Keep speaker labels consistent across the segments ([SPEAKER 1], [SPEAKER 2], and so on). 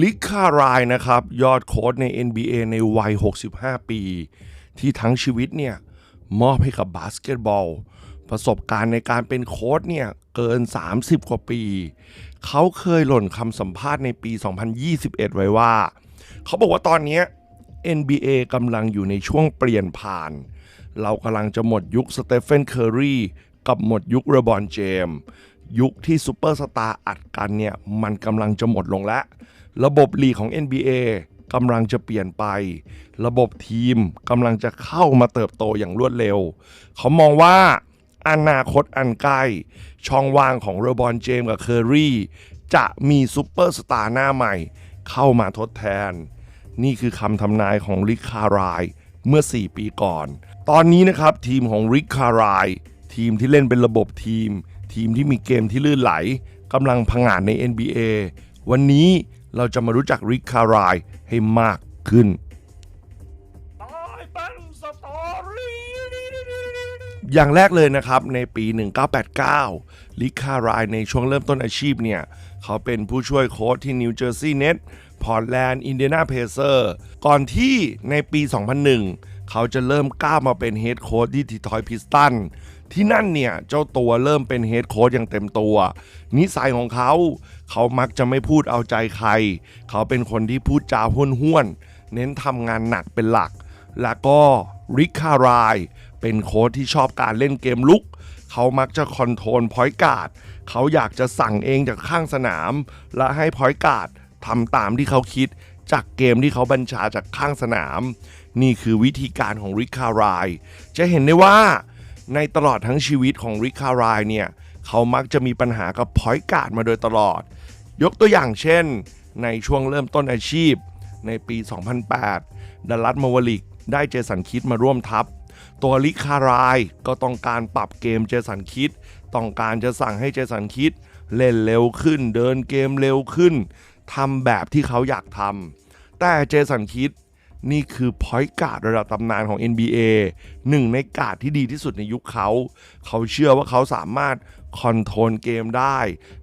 [SPEAKER 1] ลิคารายนะครับ ยอดโค้ชใน NBA ในวัย 65 ปี ที่ทั้งชีวิตเนี่ย มอบให้กับบาสเกตบอล ประสบการณ์ในการเป็นโค้ชเนี่ย เกิน 30 กว่าปี เขาเคยหล่นคำสัมภาษณ์ในปี 2021 ไว้ว่า เขาบอกว่าตอนนี้ NBA กำลังอยู่ในช่วงเปลี่ยนผ่าน เรากำลังจะหมดยุคสเตเฟนเคอร์รีกับหมดยุคเรบอนเจมยุคที่ซูเปอร์สตาร์อัดกันเนี่ย มันกำลังจะหมดลงแล้ว ระบบลีกของ NBA กำลังจะเปลี่ยนไป ระบบทีมกำลังจะเข้ามาเติบโตอย่างรวดเร็ว เขามองว่าอนาคตอันใกล้ ช่องว่างของเรบอนเจมส์กับเคอร์รีจะมีซูเปอร์สตาร์หน้าใหม่ เข้ามาทดแทน นี่คือคำทำนายของริคคารายเมื่อ 4 ปีก่อน ตอนนี้นะครับทีมของริคคารายทีมที่เล่นเป็นระบบทีม ทีมที่มีเกมที่ลื่นไหลกำลังพังงาดใน NBA วันนี้ เราจะมารู้จักริคคารายให้มากขึ้น อย่างแรกเลยนะครับในปี 1989 ลิคารายในช่วงเริ่มต้นอาชีพเนี่ย เขาเป็นผู้ช่วยโค้ชที่นิวเจอร์ซีย์เน็ตพอร์ตแลนด์อินเดียนาเพเซอร์ก่อนที่ในปี 2001 เขาจะเริ่มก้าวมาเป็นเฮดโค้ชที่ทีทอยพิสตัน ที่นั่นเนี่ย เจ้าตัวเริ่มเป็นเฮดโค้ชอย่างเต็มตัว นิสัยของเขา เขามักจะไม่พูดเอาใจใคร เขาเป็นคนที่พูดจาห้วนๆ เน้นทำงานหนักเป็นหลัก แล้วก็ริคาราย เป็นโค้ชที่ชอบการเล่นเกมลุก เขามักจะคอนโทรลพอยต์การ์ดเขาอยากจะสั่งเองจากข้างสนาม และให้พอยต์การ์ดทำตามที่เขาคิดจากเกมที่เขาบัญชาจากข้างสนาม นี่คือวิธีการของริคาราย จะเห็นได้ว่า ในตลอดทั้งชีวิตของริคารายเนี่ยเขามักจะมีปัญหากับพอยการ์ดมาโดยตลอด ยกตัวอย่างเช่น ในช่วงเริ่มต้นอาชีพ ในปี 2008 ดัลลัสมาวลิกได้เจสันคิดมาร่วมทัพ ตัวลิคารายก็ต้องการปรับเกมเจสันคิด ต้องการจะสั่งให้เจสันคิด เล่นเร็วขึ้น เดินเกมเร็วขึ้นทำแบบที่เขาอยากทำแต่เจสันคิด นี่คือพอยต์การ์ดระดับตำนานของ NBA หนึ่งในการ์ดที่ดีที่สุดในยุคเขา เขาเชื่อว่าเขาสามารถคอนโทรลเกมได้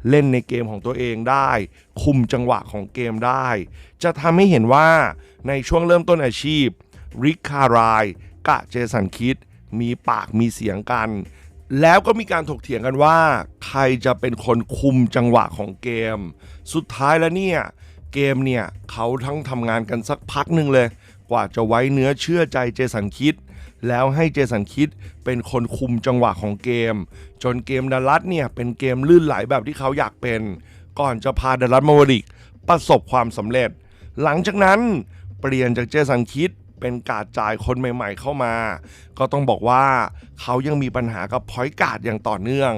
[SPEAKER 1] เล่นในเกมของตัวเองได้ คุมจังหวะของเกมได้ จะทำให้เห็นว่าในช่วงเริ่มต้นอาชีพ ริคคารายกะเจสันคิด มีปากมีเสียงกัน แล้วก็มีการถกเถียงกันว่า ใครจะเป็นคนคุมจังหวะของเกม สุดท้ายแล้วเนี่ย เกมเนี่ย เขาทั้งทำงานกันสักพักหนึ่งเลย กว่าจะไว้เนื้อเชื่อใจเจสันคิด แล้วให้เจสันคิดเป็นคนคุมจังหวะของเกม จนเกมดัลลัสเนี่ยเป็นเกมลื่นไหลแบบที่เขาอยากเป็น ก่อนจะพาดัลลัสมาวริกประสบความสำเร็จ หลังจากนั้นเปลี่ยนจากเจสันคิดเป็นการจ่ายคนใหม่ ๆ เข้ามา ก็ต้องบอกว่าเขายังมีปัญหากับพอยต์การ์ดอย่างต่อเนื่อง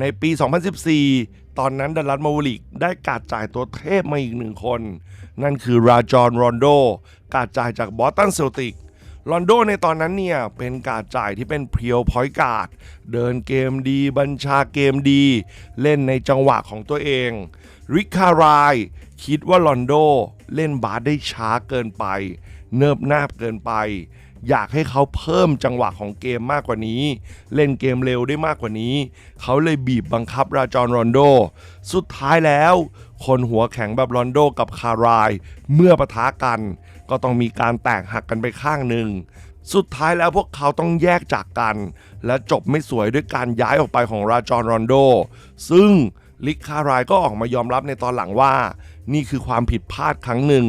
[SPEAKER 1] ในปี 2014 ตอนนั้นดัลลัสมาวลิกได้การจ่ายตัวเทพมาอีกหนึ่งคน นั่นคือราจอนรอนโดการจ่ายจากบอสตันเซลติกลอนโดในตอนนั้นเนี่ยเป็นการจ่ายที่เป็นเพียวพอยต์การ์ดเดินเกมดี บัญชาเกมดี เล่นในจังหวะของตัวเอง ริคารายคิดว่าลอนโดเล่นบาสได้ช้าเกินไป เนิบนาบเกินไป อยากให้เขาเพิ่มจังหวะของเกมมากกว่านี้ เล่นเกมเร็วได้มากกว่านี้ เขาเลยบีบบังคับราจอนรอนโด สุดท้ายแล้ว คนหัวแข็งแบบรอนโดกับคาราย เมื่อปะทะกัน ก็ต้องมีการแตกหักกันไปข้างหนึ่งสุดท้ายแล้วพวกเขาต้องแยกจากกัน และจบไม่สวยด้วยการย้ายออกไปของราจอนรอนโด ซึ่งลิคคารายก็ออกมายอมรับในตอนหลังว่า นี่คือความผิดพลาดครั้งหนึ่ง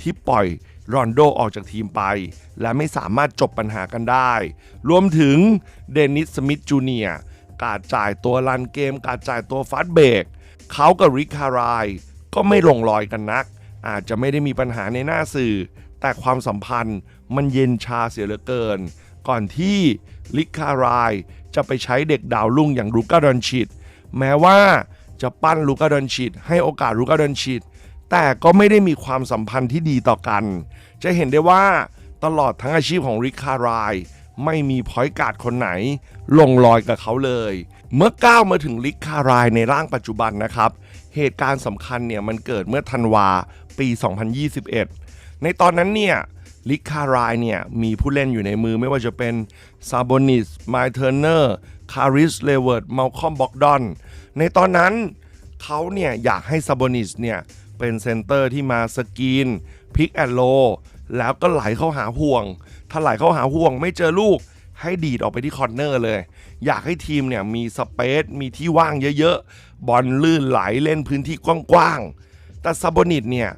[SPEAKER 1] ที่ปล่อย รอนโดออกจากทีมไป และไม่สามารถจบปัญหากันได้ รวมถึงเดนิสสมิธจูเนีย์การจ่ายตัวรันเกม การจ่ายตัวฟาสต์เบกเขากับริคารายก็ไม่ลงรอยกันนัก อาจจะไม่ได้มีปัญหาในหน้าสื่อ แต่ความสัมพันธ์มันเย็นชาเสียเหลือเกิน ก่อนที่ลิคารายจะไปใช้เด็กดาวรุ่งอย่างลูก้าดอนชิดแม้ว่าจะปั้นลูก้าดอนชิดให้โอกาสลูก้าดอนชิด แต่ก็ไม่ได้มีความสัมพันธ์ที่ดีต่อกัน จะเห็นได้ว่าตลอดทั้งอาชีพของริคาราย ไม่มีพอยต์การ์ดคนไหน ลงรอยกับเขาเลย เมื่อก้าวมาถึงลิคารายในร่างปัจจุบันนะครับ เหตุการณ์สำคัญเนี่ยมันเกิดเมื่อธันวาปี 2021 ในตอนนั้นเนี่ยลิคารายเนี่ยมีผู้เล่นอยู่ในมือไม่ว่าจะเป็นซาบอนิสไมเทอร์เนอร์คาริสเลเวิร์ดมัลคอมบ็อกดอนในตอนนั้นเขาเนี่ยอยากให้ซาบอนิสเนี่ย เป็นเซนเตอร์ที่มาสกรีนพิกแอนโลแล้วก็ไหลเข้าหาห่วง ถ้าไหลเข้าหาห่วงไม่เจอลูกให้ดีดออกไปที่คอร์เนอร์เลย อยากให้ทีมเนี่ยมีสเปซมีที่ว่างเยอะๆ บอลลื่นไหลเล่นพื้นที่กว้างๆ แต่ซาโบนิตเนี่ย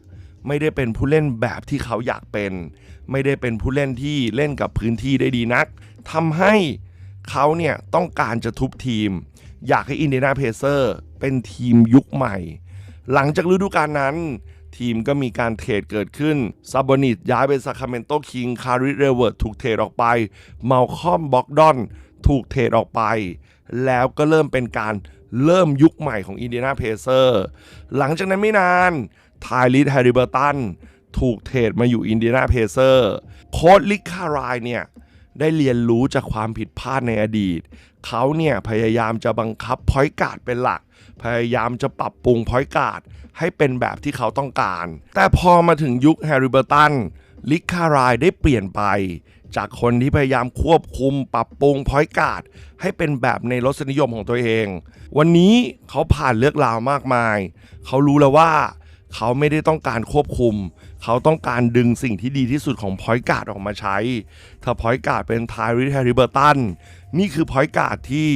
[SPEAKER 1] ไม่ได้เป็นผู้เล่นแบบที่เขาอยากเป็น ไม่ได้เป็นผู้เล่นที่เล่นกับพื้นที่ได้ดีนักทำให้เขาเนี่ยต้องการจะทุบทีม อยากให้อินเดียนาเพเซอร์เป็นทีมยุคใหม่ หลังจากฤดูกาลนั้น ทีมก็มีการเทรดเกิดขึ้นซาบอนิตย้ายไปซาคาเมนโตคิงคาริเรเวิร์ดถูกเทรดออกไปเมาคอมบ็อกดอนถูกเทรดออกไป แล้วก็เริ่มเป็นการเริ่มยุคใหม่ของอินเดียนาเพเซอร์หลังจากนั้นไม่นานไทลิสแฮร์ริเบอร์ตันถูกเทรดมาอยู่อินเดียนาเพเซอร์โค้ดลิคารายเนี่ย ได้เรียนรู้จากความผิดพลาดในอดีต เขาเนี่ยพยายามจะบังคับพอยการ์ดเป็นหลัก พยายามจะปรับปรุงพอยการ์ดให้เป็นแบบที่เขาต้องการ แต่พอมาถึงยุคแฮร์ริเบอร์ตันลิคคารายได้เปลี่ยนไปจากคนที่พยายามควบคุมปรับปรุงพอยการ์ดให้เป็นแบบในรสนิยมของตัวเอง วันนี้เขาผ่านเลือกราวมากมาย เขารู้แล้วว่า เขาไม่ได้ต้องการควบคุม เขาต้องการดึงสิ่งที่ดีที่สุดของพอยต์การ์ดออกมาใช้ ถ้าพอยต์การ์ดเป็นไทริสแฮร์ริเบอร์ตันนี่คือพอยต์การ์ดที่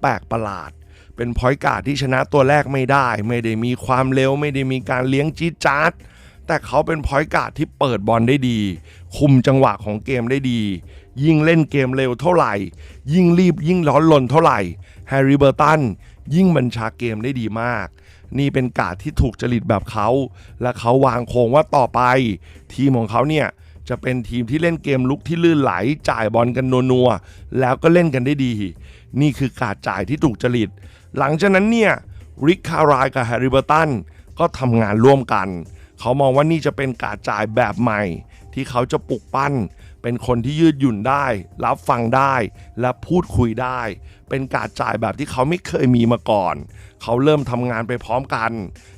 [SPEAKER 1] แปลกประหลาด เป็นพอยต์การ์ดที่ชนะตัวแรกไม่ได้ ไม่ได้มีความเร็ว ไม่ได้มีการเลี้ยงจี๊ดจ๊าดแต่เขาเป็นพอยต์การ์ดที่เปิดบอลได้ดี คุมจังหวะของเกมได้ดี ยิ่งเล่นเกมเร็วเท่าไหร่ ยิ่งรีบยิ่งร้อนลนเท่าไหร่แฮร์ริเบอร์ตัน ยิ่งบัญชาเกมได้ดีมาก นี่เป็นการ์ดที่ถูกจริตแบบเขา และเขาวางโครงว่าต่อไป ทีมของเขาเนี่ยจะเป็นทีมที่เล่นเกมลุกที่ลื่นไหล จ่ายบอลกันนัวๆแล้วก็เล่นกันได้ดี นี่คือการจ่ายที่ถูกจริต หลังจากนั้นเนี่ยริกคารายกับแฮร์ริเบอร์ตันก็ทำงานร่วมกัน เขามองว่านี่จะเป็นการจ่ายแบบใหม่ ที่เขาจะปลุกปั้น เป็นคนที่ยืดหยุ่นได้ รับฟังได้ และพูดคุยได้ เป็นการจ่ายแบบที่เขาไม่เคยมีมาก่อน เขาเริ่มทำงานไปพร้อมกัน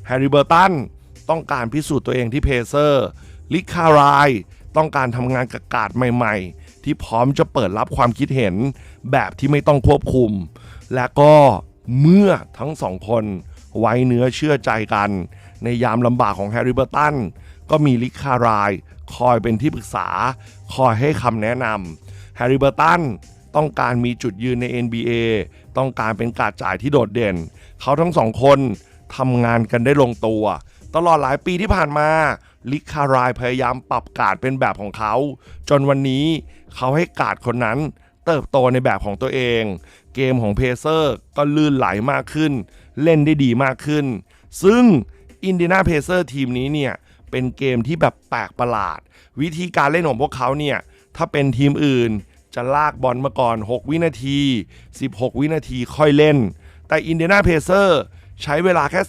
[SPEAKER 1] แฮร์ริเบอร์ตันต้องการพิสูจน์ตัวเองที่เพเซอร์ลิคารายต้องการทำงานกับการ์ดใหม่ ๆ ที่พร้อมจะเปิดรับความคิดเห็นแบบที่ไม่ต้องควบคุม และก็เมื่อทั้งสองคนไว้เนื้อเชื่อใจกัน ในยามลำบากของแฮร์ริเบอร์ตันก็มีลิคาราย คอยเป็นที่ปรึกษา คอยให้คำแนะนำแฮร์ริเบอร์ตันต้องการมีจุดยืนใน NBA ต้องการเป็นการจ่ายที่โดดเด่น เขาทั้งสองคนทำงานกันได้ลงตัว ตลอดหลายปีที่ผ่านมา ลิคารายพยายามปรับการ์ดเป็นแบบของเขา จนวันนี้เขาให้การ์ดคนนั้นเติบโตในแบบของตัวเอง เกมของเพเซอร์ก็ลื่นไหลมากขึ้น เล่นได้ดีมากขึ้น ซึ่งอินเดียนาเพเซอร์ทีมนี้เนี่ย เป็นเกมที่แบบแปลกประหลาด วิธีการเล่นของพวกเขาเนี่ยถ้าเป็นทีมอื่นจะลากบอลมาก่อน 6 วินาที 16 วินาทีค่อยเล่น แต่อินเดียนาเพเซอร์ใช้เวลาแค่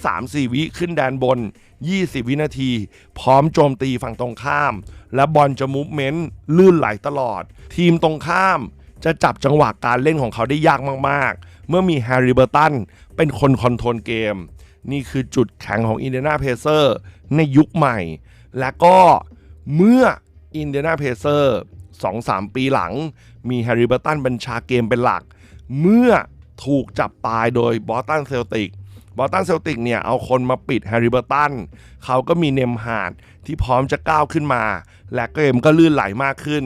[SPEAKER 1] 3-4 วิขึ้นแดนบน 20 วินาที พร้อมโจมตีฝั่งตรงข้าม และบอลจะมูฟเมนต์ลื่นไหลตลอด ทีมตรงข้ามจะจับจังหวะการเล่นของเขาได้ยากมาก ๆ เมื่อมีแฮร์ริเบอร์ตันเป็นคนคอนโทรลเกม นี่คือจุดแข็งของอินเดียนาเพเซอร์ในยุคใหม่ และก็เมื่ออินเดียนาเพเซอร์2-3ปีหลัง มีแฮร์ริเบอร์ตันบัญชาเกมเป็นหลัก เมื่อถูกจับตายโดยบอสตันเซลติกบอสตันเซลติกเนี่ย เอาคนมาปิดแฮร์ริเบอร์ตันเขาก็มีเนมฮาร์ดที่พร้อมจะก้าวขึ้นมา และเกมก็ลื่นไหลมากขึ้น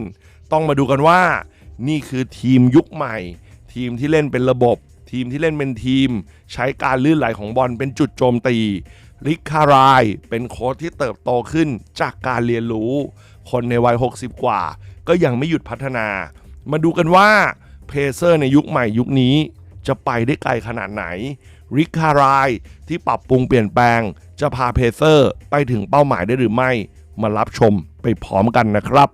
[SPEAKER 1] ต้องมาดูกันว่า นี่คือทีมยุคใหม่ ทีมที่เล่นเป็นระบบ ทีมที่เล่นเป็นทีม ใช้การลื่นไหลของบอลเป็นจุดโจมตีริคคารายเป็นโค้ชที่เติบโตขึ้นจากการเรียนรู้ คนในวัย 60 กว่า ก็ยังไม่หยุดพัฒนา มาดูกันว่าเพเซอร์ในยุคใหม่ยุคนี้ จะไปได้ไกลขนาดไหนริคคารายที่ปรับปรุงเปลี่ยนแปลง จะพาเพเซอร์ไปถึงเป้าหมายได้หรือไม่ มารับชมไปพร้อมกันนะครับ